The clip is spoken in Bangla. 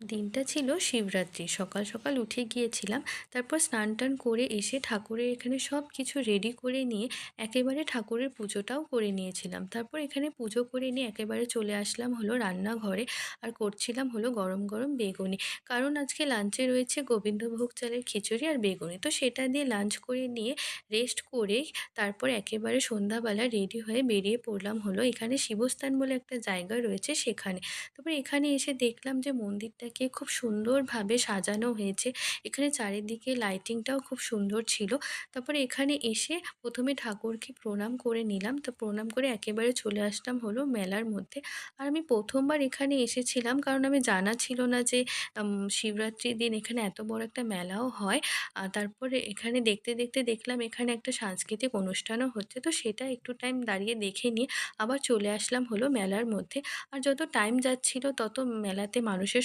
দিনটা ছিল শিবরাত্রি। সকাল সকাল উঠে গিয়েছিলাম, তারপর স্নান টান করে এসে ঠাকুরের এখানে সব কিছু রেডি করে নিয়ে একেবারে ঠাকুরের পুজোটাও করে নিয়েছিলাম। তারপর এখানে পুজো করে নিয়ে একেবারে চলে আসলাম হলো রান্নাঘরে আর করছিলাম হলো গরম গরম বেগুনি। কারণ আজকে লাঞ্চে রয়েছে গোবিন্দভোগ চালের খিচুড়ি আর বেগুনি। তো সেটা দিয়ে লাঞ্চ করে নিয়ে রেস্ট করে তারপর একেবারে সন্ধ্যাবেলা রেডি হয়ে বেরিয়ে পড়লাম হলো এখানে শিবস্থান বলে একটা জায়গা রয়েছে সেখানে। তারপরে এখানে এসে দেখলাম যে মন্দিরটাকে খুব সুন্দরভাবে সাজানো হয়েছে। এখানে চারিদিকে লাইটিংটাও খুব সুন্দর ছিল। তারপরে এখানে এসে প্রথমে ঠাকুরকে প্রণাম করে নিলাম। তো প্রণাম করে একেবারে চলে আসলাম হলো মেলার মধ্যে। আর আমি প্রথমবার এখানে এসেছিলাম কারণ আমি জানা ছিল না যে শিবরাত্রির দিন এখানে এত বড় একটা মেলাও হয়। আর তারপরে এখানে দেখতে দেখতে দেখলাম এখানে একটা সাংস্কৃতিক অনুষ্ঠানও হচ্ছে। তো সেটা একটু টাইম দাঁড়িয়ে দেখে নিয়ে আবার চলে আসলাম হলো মেলার মধ্যে। আর যত টাইম যাচ্ছিল তত মেলাতে মানুষের